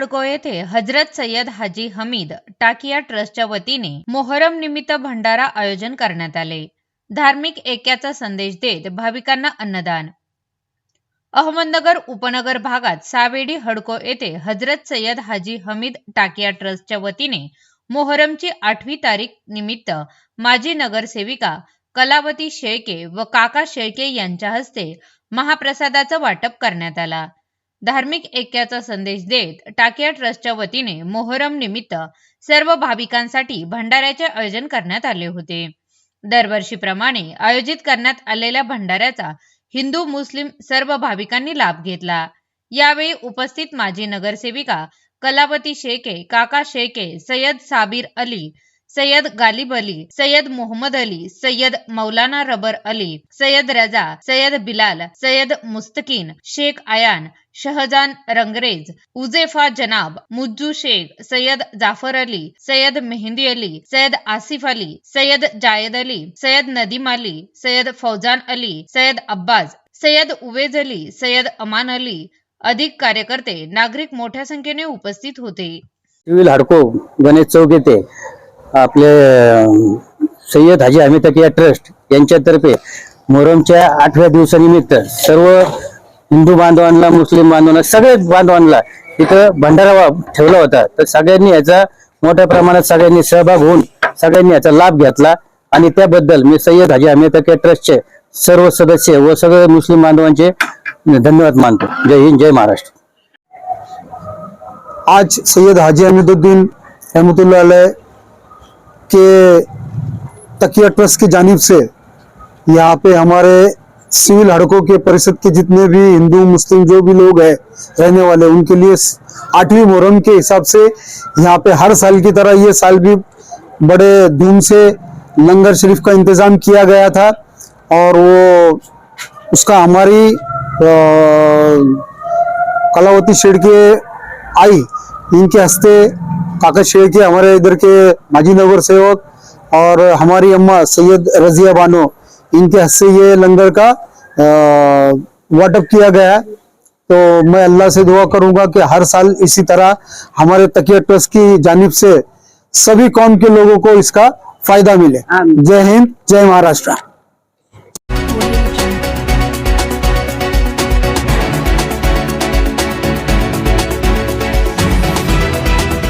हडको येथे हजरत सय्यद हाजी हमीद टाकिया ट्रस्टच्या वतीने मोहरम निमित्त भंडारा आयोजन करण्यात आले. धार्मिक ऐक्याचा संदेश देत भाविकांना अन्नदान. अहमदनगर उपनगर भागात सावेडी हडको येथे हजरत सय्यद हाजी हमीद टाकिया ट्रस्टच्या वतीने मोहरमची आठवी तारीख निमित्त माजी नगरसेविका कलावती शेळके व काका शेळके यांच्या हस्ते महाप्रसादाचं वाटप करण्यात आला. धार्मिक ऐक्याचा संदेश देत टाकिया ट्रस्टच्या वतीने मोहरम निमित्त सर्व भाविकांसाठी भंडाऱ्याचे आयोजन करण्यात आले होते. दरवर्षीप्रमाणे आयोजित करण्यात आलेल्या भंडाऱ्याचा हिंदू मुस्लिम सर्व भाविकांनी लाभ घेतला. यावेळी उपस्थित माजी नगरसेविका कलावती शेके काका शेके सय्यद साबीर अली सय्यद गालिब अली सय्यद मोहम्मद अली सय्यद मौलाना रबर अली सय्यद रजा सय्यद बिलाल सय्यद मुस्तकीन शेख आयान शहजान रंगरेज उजेफा जनाब मुज्जू शेख सय्यद जाफर अली सय्यद मेहंदी अली सय्यद आसिफ अली सय्यद जायद अली सय्यद नदीम अली सय्यद फौजान अली सय्यद अब्बास सय्यद उवेज अली सय्यद अमान अली अधिक कार्यकर्ते नागरिक मोठ्या संख्येने उपस्थित होते हडको गणेश चौक येथे आपले सय्यद हाजी अमितकिया ट्रस्ट यांच्यातर्फे मोहरमच्या आठव्या दिवसानिमित्त सर्व हिंदू बांधवांना मुस्लिम बांधवांना सगळ्याच बांधवांना इथं भंडारा ठेवला होता. तर सगळ्यांनी याचा मोठ्या प्रमाणात सगळ्यांनी सहभाग होऊन सगळ्यांनी याचा लाभ घेतला आणि त्याबद्दल मी सय्यद हाजी अमितकिया ट्रस्टचे सर्व सदस्य व सगळे मुस्लिम बांधवांचे धन्यवाद मानतो. जय हिंद जय महाराष्ट्र. आज सैयद हाजी अमिदुद्दीन रहमतुल्लाह के तकिया ट्रस्ट की जानिब से यहाँ पे हमारे सिविल हड़कों के परिषद के जितने भी हिंदू, मुस्लिम जो भी लोग हैं, रहने वाले, उनके लिए आठवीं मुहर्रम के हिसाब से यहाँ पे हर साल की तरह ये साल भी बड़े धूम से लंगर शरीफ का इंतज़ाम किया गया था और वो उसका हमारी कलावती शेड के आई, इनके हस्ते काका शेख के हमारे इधर के माजी नगर सेवक और हमारी अम्मा सैयद रजिया बानो इनके हस्ते ये लंगर का वाटअप किया गया है। तो मैं अल्लाह से दुआ करूँगा कि हर साल इसी तरह हमारे तकिया ट्रस्ट की जानिब से सभी कौम के लोगों को इसका फ़ायदा मिले। जय हिंद जय महाराष्ट्र।